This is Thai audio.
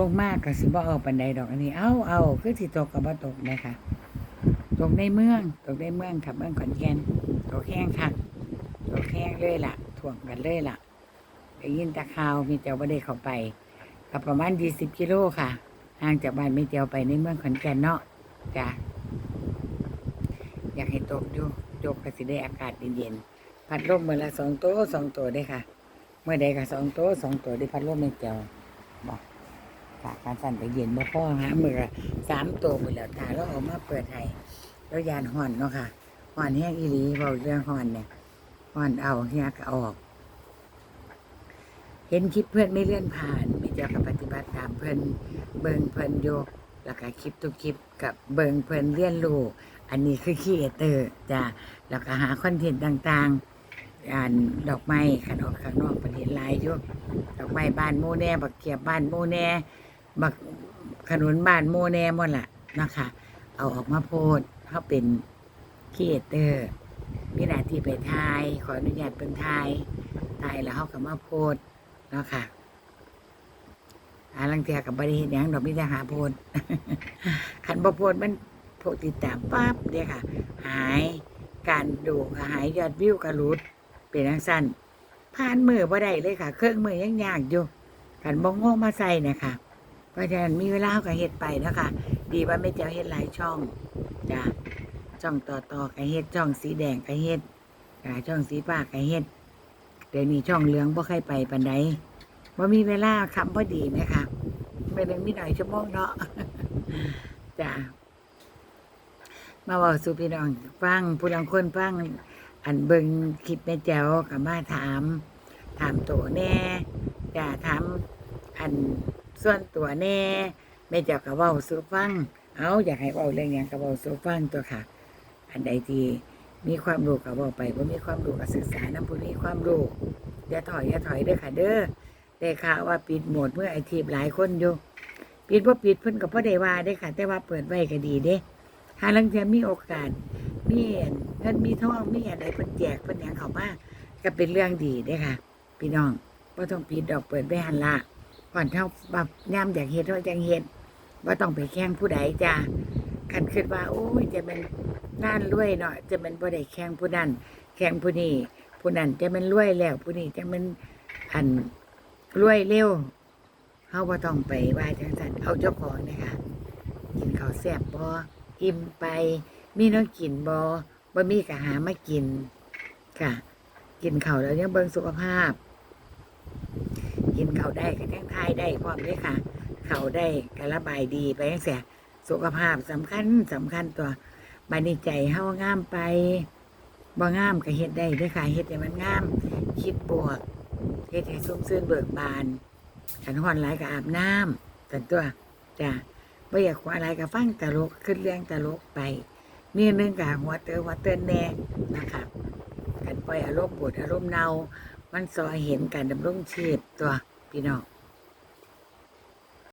ลงมากก็สิบ่เอาปันใดดอกอันนี้ เอาเอาคือสิตกกับบ่ตกนะคะตกในเมืองตกในเมืองครับเมืองขอนแก่นตกแห้งคักตกแห้งเลยล่ะถ่วงกันเลยล่ะได้ยินตะขาวมีเจ้าบ่ได้เข้าไปก็ประมาณ20กิโลค่ะห่างจากบ้านม่เจียวไปในเมืองขอนแก่นเนาะจ้ะอยากให้ตกอยู่ตกก็สิได้อากาศเย็นๆพัดลมมื้อละสองโต๊ะสองโต๊ะได้ค่ะ เมื่อใดก็สองโต๊ะสองโต๊ะได้พัดลมไม่เจียวบอก ค่ะการสั่นไปเย็นบ่พอฮะมือสามตัวหมดแล้วตาแล้วออกมาเปิดให้แล้วยานห่อนเนาะค่ะห่อนแห้งอีหลีเบาเรื่องห่อนเนี่ยห่อนเอาเฮียก็ออก เห็นคลิปเพื่อนไม่เลื่อนผ่านไม่เจอกับปฏิบัติตามเพื่อนเบิงเพื่อนโยกแล้วก็คลิปทุกคลิปกับเบิงเพื่อนเลี้ยนรู้อันนี้คือคีเอเตอร์จ้ะแล้วก็หาคอนเทนต์ต่างๆอ่านดอกไม้ขันออกข้างนอกประเทศลายยู่ดอกไม้บ้านโมแน่บักเกียบบ้านโมแน่ บักขนุนบ้านโมแนหมดละนะคะ เอาออกมาโพดเขาเป็นครีเอเตอร์มีหน้าที่ไปทาย ขออนุญาตเป็นทายทายแล้วเขาก็มาโพดนะคะอาลังเทียกับบริเห็นยังดอกมิจะหาโพดขันบ่โพดมันโพดติดตามปั๊บเดียค่ะ หายการดูหายยอดวิวก็หลุดเป็นทังสั้นผ่านมือบ่ได้เลยค่ะ เครื่องมือยังยากอยู่ขันบ่งโง่มาใส่นะคะ เพราะฉะนั้นมีเวลาก็เฮ็ดไปนะคะดีว่าไม่เจ้าเฮ็ดหลายช่องจ้ะช่องต่อต่อก็เฮ็ดช่องสีแดงก็เฮ็ดจ้ะช่องสีฟ้าก็เฮ็ดเดี๋ยวนี้ช่องเหลืองบ่ค่อยไปปานใดบ่มีเวลาคำพอดีนะคะไม่ได้มีหน่อยชั่วโมงเนาะจ้ะมาเว่าสู่พี่น้องฟังผู้ลังคนฟังอันเบิงคลิปแม่แจ๋วกับมาถาม ถามโตแน่จ้ะถาม ส่วนตัวแน่แม่เจ้าก็เว้าสู่ฟัง เอาอยากให้เว้าเรื่องหยังก็เว้าสู่ฟังตัวค่ะ อันใดที่มีความรู้ก็เว้าไปบ่มีความรู้ก็ศึกษานำผู้มีความรู้อย่าถอยอย่าถอยเด้อค่ะ เด้อได้ข่าวว่าปิดโหมดเมื่อไอทีบหลายคนอยู่ ปิดบ่ปิดเพิ่นก็บ่ได้ว่าเด้อค่ะ แต่ว่าเปิดไว้ก็ดีเด้หาลังเทียมีโอกาสมีเงินมีทองมีอะไรเพิ่นแจกเพิ่นหยังเข้ามาก็เป็นเรื่องดีเด้อค่ะ พี่น้องบ่ต้องปิดดอกเปิดไว้หันละ ก่อนเท่าแบบย่ำอยากเฮ็ดเท่าจังเฮ็ดว่าต้องไปแข่งผู้ใดจ้าคันคิดว่า โอ้ยจะเป็นน่านรวยเนาะจะเป็นบ่ได้แข่งผู้นั้นแข่งผู้นี้ผู้นั้นจะเป็นรวยแล้วผู้นี้จะเป็นอันรวยเร็วเฮาบ่ต้องไปว่าจังซั่นเอาเจ้าของนะคะกินข้าวแซ่บบ่อิ่มไป มีน้องกินบ่บ่มีก็หามากินค่ะ กินข้าวแล้วยังเบิ่งสุขภาพ กินเขาได้ก็ยังทายได้พร้อมเลยค่ะ เขาได้กระบายดีไปยังเสียสุขภาพสำคัญสำคัญตัวบานิใจเฮางามไปบ่งามก็เฮ็ดได้ด้วยค่ะเฮ็ดให้มันงาม คิดบวกเฮ็ดให้สุ่มซื่นเบิกบานขันหอนหลายก็อาบน้ำสันตัวจ้ะบ่อยากหัวอะไรก็ฟังตลกขึ้นเรื่องตลกไปมีอันหนึงก็หัวเตอหัวเตือนแน่นะคะกันปล่อยอารมณ์บดอารมณ์เนามันสอให้เห็นการดำรงชีพตัว พี่น้อง